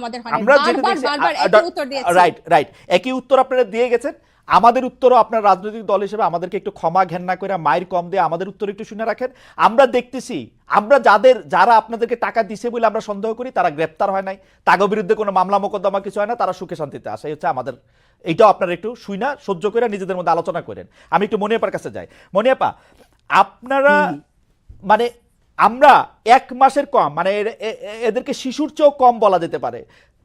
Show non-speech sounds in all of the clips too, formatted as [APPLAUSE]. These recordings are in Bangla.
আমাদের হয় নাই। আমরা বারবার বারবার উত্তর দিয়েছি। রাইট রাইট একই উত্তর আপনারা দিয়ে গেছেন। আমাদের উত্তরও আপনার রাজনৈতিক দল হিসেবে আমাদেরকে একটু ক্ষমা ঘেন্না করে মায়ের কম দিয়ে আমাদের উত্তর একটু শুনে রাখেন। আমরা দেখতেছি আমরা যাদের যারা আপনাদেরকে টাকা দিছে বলে আমরা সন্দেহ করি তারা গ্রেপ্তার হয় নাই। তাগো বিরুদ্ধে কোনো মামলা মোকদ্দমা কিছু হয় না তারা সুখে শান্তিতে আসে হচ্ছে আমাদের এইটাও আপনারা একটু শুই না সহ্য করে নিজেদের মধ্যে আলোচনা করেন। আমি একটু মনিয়াপার কাছে যাই। মনিয়াপা আপনারা মানে আমরা এক মাসের কম মানে এদেরকে শিশুর চেয়েও কম বলা যেতে পারে।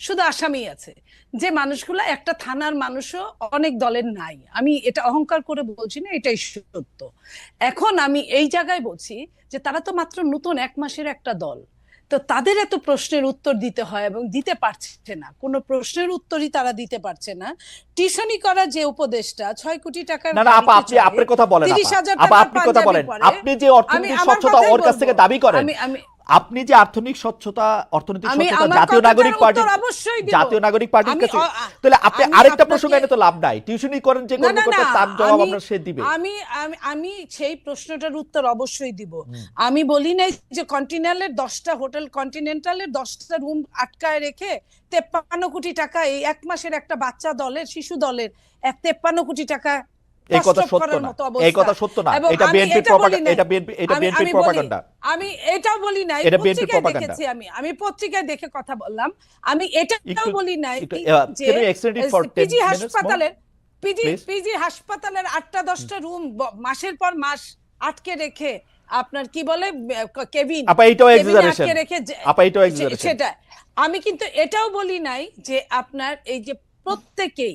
শুধু আসামি আছে। যে মানুষগুলো একটা থানার মানুষও অনেক দলের নাই। আমি এটা অহংকার করে বলছি না এটাই সত্য। এখন আমি এই জায়গায় বলছি যে তারা তো মাত্র নতুন এক মাসের একটা দল। তো তাদের এত প্রশ্নের উত্তর দিতে হয় এবং দিতে পারছে না। কোনো প্রশ্নের উত্তরই তারা দিতে পারছে না। টিউশনি করা যে উপদেশটা ছয় কোটি টাকার না না আপা আপনি আপনার কথা বলেন 30,000 আপা। আপা আপনি কথা বলেন। আপনি যে অর্থনৈতিক স্বচ্ছতা ওর কাছ থেকে দাবি করেন আমি আমি আপনি যে আর্থিক স্বচ্ছতা অর্থনৈতিক আমি স্বচ্ছতা জাতীয় নাগরিক পার্টি। জাতীয় নাগরিক পার্টির আমি কাছে তাহলে আপনি আরেকটা প্রসঙ্গ এনে তো লাভ নাই। টিউশনই করেন যে না, না, কর্মকর্তা তার জবাব আপনার সে দিবে। আমি আমি আমি সেই প্রশ্নটার উত্তর অবশ্যই দিব। আমি বলি নাই যে কন্টিনেন্টালের দশটা হোটেল কন্টিনেন্টালের দশটা রুম আটকায় রেখে তেপ্পান্ন কোটি টাকা এই এক মাসের একটা বাচ্চা দলের শিশু দলের এক তেপ্পান্ন কোটি টাকা এই কথা সত্য না। এই কথা সত্য না। এটা বলি প্রপাগান্ডা। এটা বিএনপি এটা বলি- প্রপাগান্ডা আমি এটাও বলি নাই। এটা BNP পত্রিকায় আমি। আমি পত্রিকায় দেখে কথা বললাম। আমি এটাও বলি নাই যে can you extend it for 10 PG হাসপাতালের পিজি পিজি হাসপাতালের আটটা দশটা রুম মাসের পর মাস আটকে রেখে আপনার কি বলে কেবিন আপা কেবিনে এক্সাজারেশন আপা এইটাও সে- এক্সাজারেশন সেটা। আমি কিন্তু এটাও বলি নাই যে আপনার এই যে প্রত্যেকেই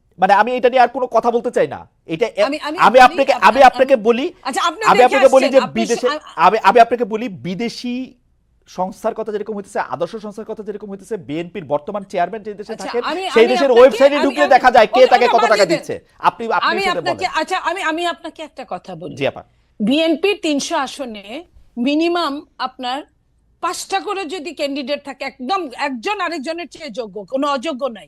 মানে আমি এটা নিয়ে আর কোনো কথা বলতে চাই না। এটা আমি- আপনাকে আমি- আমি আপনাকে বলি আচ্ছা আমি আপনাকে বলি যে বিদেশে আমি আমি আপনাকে বলি বিদেশি সংস্থার কথা যেরকম হইতেছে আদর্শ সংস্থার কথা যেরকম হইতেছে বিএনপির বর্তমান চেয়ারম্যান যে দেশে আচ্ছা, থাকেন সেই দেশের ওয়েবসাইটে ঢুকলে দেখা যায় কে তাকে কত টাকা দিচ্ছে। আপনি আপনি আপনাকে আচ্ছা আমি আমি আপনাকে একটা কথা বলি। জি আপা। বিএনপির তিনশো আসনে মিনিমাম আপনার পাঁচটা করে যদি ক্যান্ডিডেট থাকে একদম একজন আরেকজনের চেয়ে যোগ্য কোনো অযোগ্য নাই।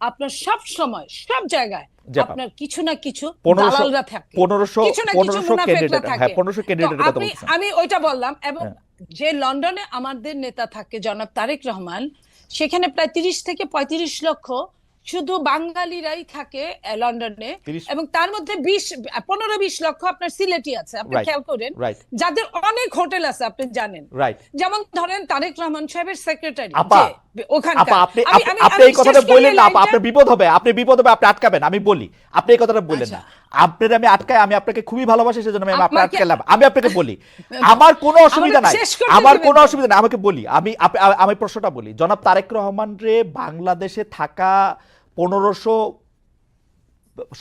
আপনার সব সময় সব জায়গায় আপনার কিছু না কিছু দালালরা থাকে কিছু না কিছু মুনাফেকরা থাকে। হ্যাঁ আপনি আমি ওইটা বললাম এবং হ্যাঁ। যে লন্ডনে আমাদের নেতা থাকে জনাব তারেক রহমান সেখানে প্রায় তিরিশ থেকে পঁয়ত্রিশ লক্ষ শুধু বাঙালিরাই থাকে লন্ডনে এবং তার মধ্যে বিশ পনেরো বিশ লক্ষ আপনার সিলেটি আছে আপনি খেয়াল করেন। যাদের অনেক হোটেল আছে আপনি জানেন। যেমন ধরেন তারেক রহমান সাহেবের সেক্রেটারি আপনি এই কথাটা বললেন না বিপদ হবে আপনি বিপদ হবে আপনি আটকাবেন আমি বলি। আপনি এই কথাটা বললেন না। আপনার আমি আটকাই আমি আপনাকে খুবই ভালোবাসি সেজন্য আমি আপনাকে আটকালাম। আমি আপনাকে বলি। [LAUGHS] আমার কোনো অসুবিধা নাই। আমার কোনো অসুবিধা নাই আমাকে বলি। আমি আমি প্রশ্নটা বলি। জনাব তারেক রহমান রে বাংলাদেশে থাকা পনেরোশো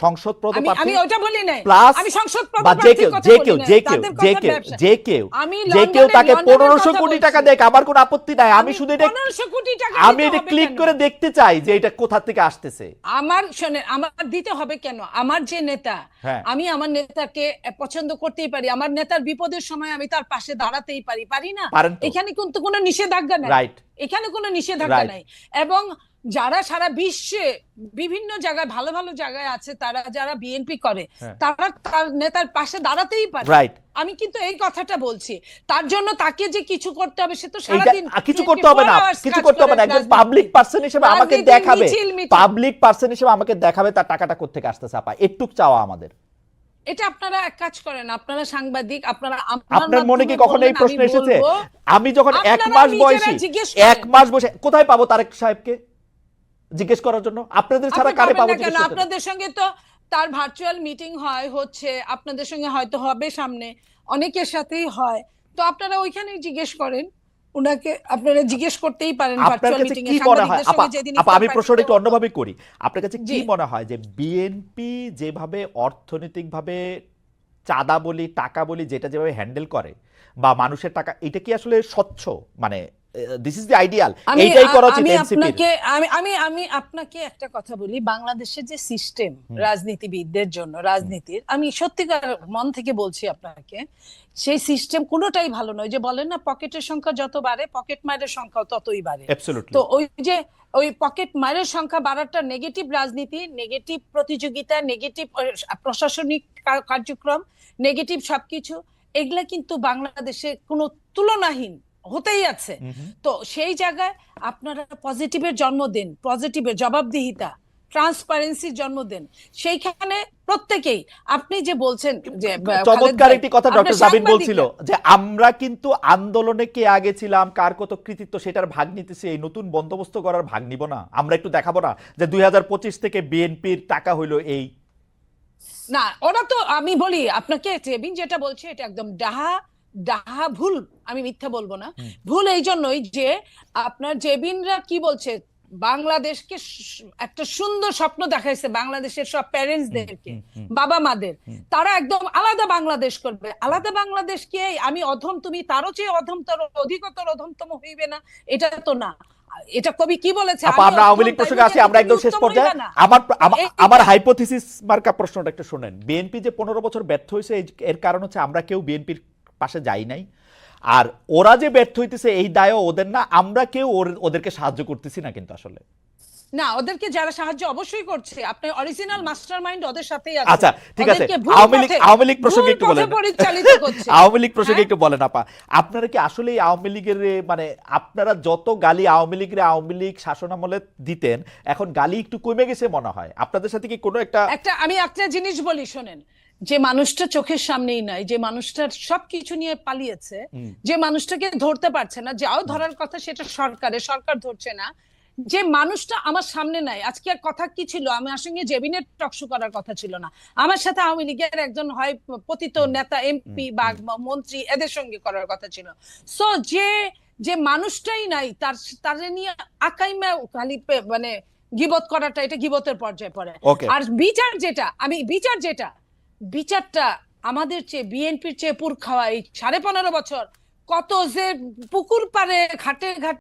সংসদ পদ আমি আমি ওটা বলি নাই। প্লাস আমি সংসদ বা যে কেউ যে কেউ যে কেউ যে কেউ যে কেউ যে কেউ তাকে কোটি টাকা দেখ আমার কোনো আপত্তি নাই। আমি শুধু এটা 1500 কোটি টাকা আমি এটা ক্লিক করে দেখতে চাই যে এটা কোথা থেকে আসতেছে। আমার শোনেন আমার দিতে হবে কেন? আমার যে নেতা হ্যাঁ। আমি আমার নেতাকে পছন্দ করতেই পারি। আমার নেতার বিপদের সময় আমি তার পাশে দাঁড়াতেই পারি। পারি না? এখানে কিন্তু কোনো নিষেধাজ্ঞা নাই। রাইট এখানে কোনো নিষেধাজ্ঞা নাই। এবং যারা সারা বিশ্বে বিভিন্ন জায়গায় ভালো ভালো জায়গায় আছে তারা যারা বিএনপি করে হ্যাঁ। তারা তার নেতার পাশে দাঁড়াতেই পারে। আমি কিন্তু এই কথাটা বলছি। তার জন্য তাকে যে কিছু করতে হবে সে তো সারাদিন কিছু করতে হবে না। কিছু করতে হবে না। একজন পাবলিক পার্সন হিসেবে আমাকে দেখাবে। পাবলিক পার্সন হিসেবে আমাকে দেখাবে তার টাকাটা কোথেকে আসতেছে আপা। একটুক চাওয়া আমাদের। এটা আপনারা এক কাজ করেন। আপনারা সাংবাদিক আপনারা আপনার মনে কি কখনো এই প্রশ্ন এসেছে? আমি যখন এক মাস বয়সী জিজ্ঞেস এক মাস বসে কোথায় পাবো তারেক সাহেবকে? জিজ্ঞেস করার জন্য? আপনাদের ছাড়া কারে পাবো? আপনাদের সঙ্গে তো তার ভার্চুয়াল মিটিং হয় হচ্ছে আপনাদের সঙ্গে হয়তো হবে সামনে অনেকের সাথেই হয়। তো আপনারা ওইখানেই জিজ্ঞেস করেন। উনাকে আপনারা জিজ্ঞেস করতেই পারেন ভার্চুয়াল মিটিং এ। কি সাংবাদিকদের আপা আমি প্রশ্নটা একটু অন্যভাবে করি। আপনার কাছে কি মনে হয় যে বিএনপি যেভাবে অর্থনৈতিকভাবে চাঁদা বলি টাকা বলি যেটা যেভাবে হ্যান্ডেল করে বা মানুষের টাকা এটা কি আসলে স্বচ্ছ? মানে দিস ইজ দ্য আইডিয়াল এইটাই করা উচিত আপনাকে আমি আমি আমি আপনাকে একটা কথা বলি। বাংলাদেশের যে সিস্টেম রাজনীতিবিদদের জন্য রাজনীতির আমি সত্যিকার মন থেকে বলছি আপনাকে সেই সিস্টেম কোনোটাই ভালো নয়। যে বলেন না পকেটের সংখ্যা যত বাড়ে পকেট মারের সংখ্যা ততই বাড়ে। তো ওই যে ওই পকেট মারের সংখ্যা বাড়াটা নেগেটিভ রাজনীতি নেগেটিভ প্রতিযোগিতা নেগেটিভ প্রশাসনিক কার্যক্রম নেগেটিভ সবকিছু এগুলা কিন্তু বাংলাদেশে কোনো তুলনাহীন হতেই আছে। তো সেই জায়গায় আপনারা পজিটিভের জন্ম দেন পজিটিভের জবাবদিহিতা ট্রান্সপারেন্সির জন্ম দেন সেইখানে প্রত্যেকেই আপনি যে বলছেন যে চমৎকার একটি কথা ডক্টর জাবিন বলছিল যে আমরা কিন্তু আন্দোলনে কে আগে ছিলাম কার কত কৃতিত্ব সেটার ভাগ নিতেছি এই নতুন বন্দোবস্ত করার ভাগ নিব না। আমরা একটু দেখাবো না যে দুই হাজার পঁচিশ থেকে বিএনপির টাকা হইল এই। না ওরা তো আমি বলি আপনাকে যেটা বলছে এটা একদম ডাহা ডাহা ভুল আমি মিথ্যা বলব না। ভুল এই জন্যই যে আপনার জেবিনরা কি বলছে বাংলাদেশকে একটা সুন্দর স্বপ্ন দেখাইছে বাংলাদেশের সব প্যারেন্টসদেরকে। বাবা মাদের তারা একদম আলাদা বাংলাদেশ করবে। আলাদা বাংলাদেশ কে আমি অধম তুমি তারও চেয়ে অধমতর অধিকতর অধমতম হইবে না এটা তো না। এটা কবি কি বলেছে? আমরা আওয়ামী লীগ প্রসঙ্গে আছি আমরা একদম শেষ পর্যায়ে। আমার আমার হাইপোথিসিস মার্কা প্রশ্নটা একটু শুনেন। বিএনপি যে পনেরো বছর ব্যর্থ হয়েছে এর কারণ হচ্ছে আমরা কেউ বিএনপির পাশে যাই নাই। আর ওরা যে ব্যর্থ হইতেছে এই দায়ও ওদের না। আমরা কেউ ওদেরকে সাহায্য করতেছি না কিন্তু আসলে। না ওদেরকে যারা সাহায্য অবশ্যই করছে। আপনার অরিজিনাল মাস্টার মাইন্ড ওদের সাথেই আছে আচ্ছা ঠিক আছে। আওয়ামী লীগ আওয়ামী লীগ প্রসঙ্গে একটু বলেন। [LAUGHS] আওয়ামী লীগ প্রসঙ্গে হ্যাঁ? একটু বলেন আপা। আপনারা কি আসলে আওয়ামী লীগের মানে আপনারা যত গালি আওয়ামী লীগের আওয়ামী লীগ শাসন আমলে দিতেন এখন গালি একটু কমে গেছে মনে হয়। আপনাদের সাথে কি কোনো একটা একটা আমি একটা জিনিস বলি শোনেন। যে মানুষটা চোখের সামনেই নাই যে মানুষটার সবকিছু নিয়ে পালিয়েছে যে মানুষটাকে ধরতে পারছে না যাও ধরার কথা সেটা সরকারে সরকার ধরছে না যে মানুষটা আমার সামনে নাই আজকে আর কথা কি ছিল? আমার সঙ্গে জেবিনের টকশো করার কথা ছিল না। আমার সাথে আওয়ামী লীগের একজন হয় পতিত নেতা এমপি বা মন্ত্রী এদের সঙ্গে করার কথা ছিল। সো যে যে মানুষটাই নাই তার তারে নিয়ে আকাইমা খালি মানে গিবত করাটা এটা গিবতের পর্যায়ে পড়ে। আর বিচার যেটা আমি বিচার যেটা বিচারটা আমাদের চেয়ে, বিএনপির চেয়ে পুর খাওয়া এই সাড়ে পনেরো বছর। কত যে পুকুর পারে ঘাটে ঘাটে